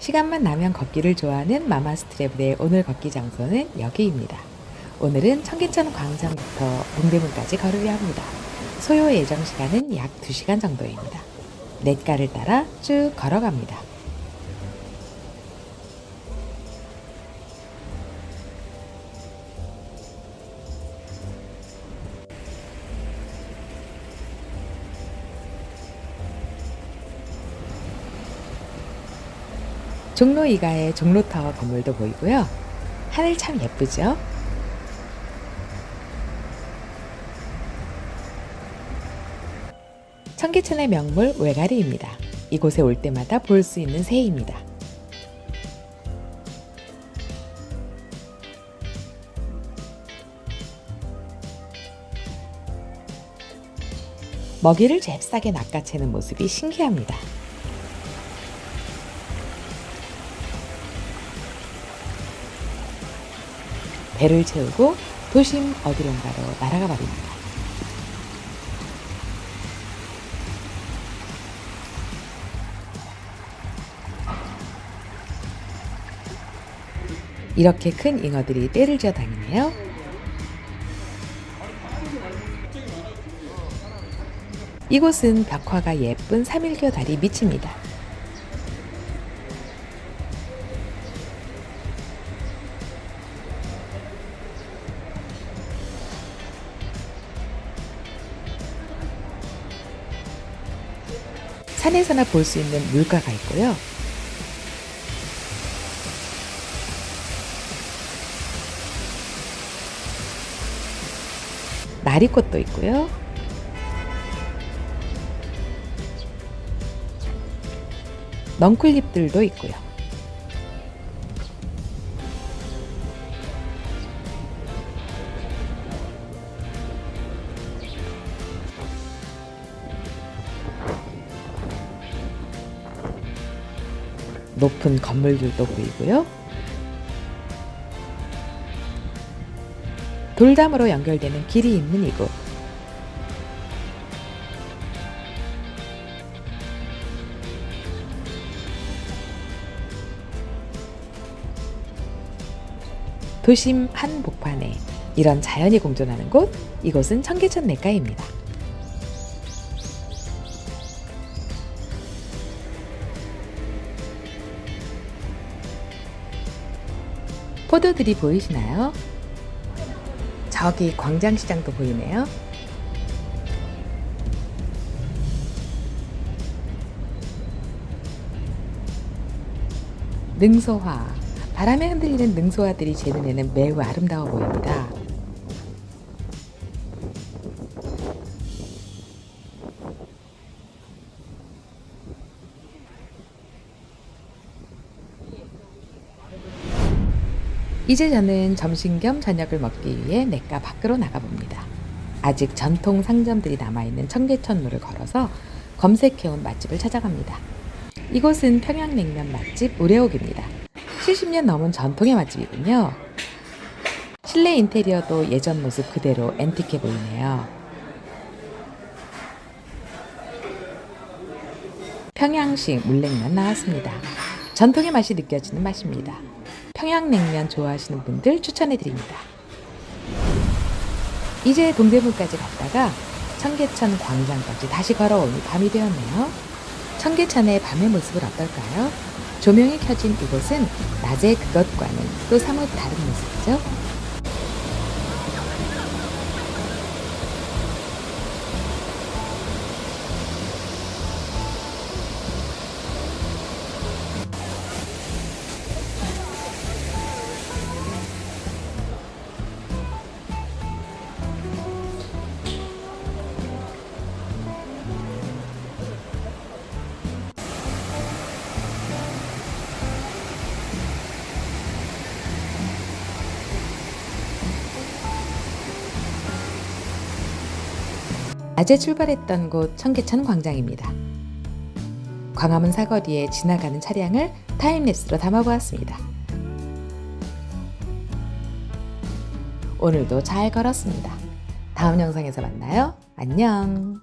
시간만 나면 걷기를 좋아하는 마마 스트랩의 오늘 걷기 장소는 여기입니다. 오늘은 청계천 광장부터 동대문까지 걸으려 합니다. 소요 예정 시간은 약 2시간 정도입니다. 냇가를 따라 쭉 걸어갑니다. 종로 이가의 종로타워 건물도 보이고요. 하늘 참 예쁘죠? 청계천의 명물 외가리입니다. 이곳에 올 때마다 볼 수 있는 새입니다. 먹이를 잽싸게 낚아채는 모습이 신기합니다. 배를 채우고 도심 어디론가로 날아가 버립니다. 이렇게 큰 잉어들이 떼를 지어 다니네요. 이곳은 벽화가 예쁜 삼일교 다리 밑입니다. 산에서나 볼 수 있는 물가가 있고요. 나리꽃도 있고요. 넝쿨잎들도 있고요. 높은 건물들도 보이고요. 돌담으로 연결되는 길이 있는 이곳. 도심 한복판에 이런 자연이 공존하는 곳, 이곳은 청계천 냇가입니다. 포도들이 보이시나요? 저기 광장시장도 보이네요. 능소화. 바람에 흔들리는 능소화들이 제 눈에는 매우 아름다워 보입니다. 이제 저는 점심 겸 저녁을 먹기 위해 냇가 밖으로 나가봅니다. 아직 전통 상점들이 남아있는 청계천로를 걸어서 검색해온 맛집을 찾아갑니다. 이곳은 평양냉면 맛집 우레옥입니다. 70년 넘은 전통의 맛집이군요. 실내 인테리어도 예전 모습 그대로 앤틱해 보이네요. 평양식 물냉면 나왔습니다. 전통의 맛이 느껴지는 맛입니다. 평양냉면 좋아하시는 분들 추천해 드립니다. 이제 동대문까지 갔다가 청계천 광장까지 다시 걸어오니 밤이 되었네요. 청계천의 밤의 모습은 어떨까요? 조명이 켜진 이곳은 낮의 그것과는 또 사뭇 다른 모습이죠. 낮에 출발했던 곳 청계천 광장입니다. 광화문 사거리에 지나가는 차량을 타임랩스로 담아보았습니다. 오늘도 잘 걸었습니다. 다음 영상에서 만나요. 안녕.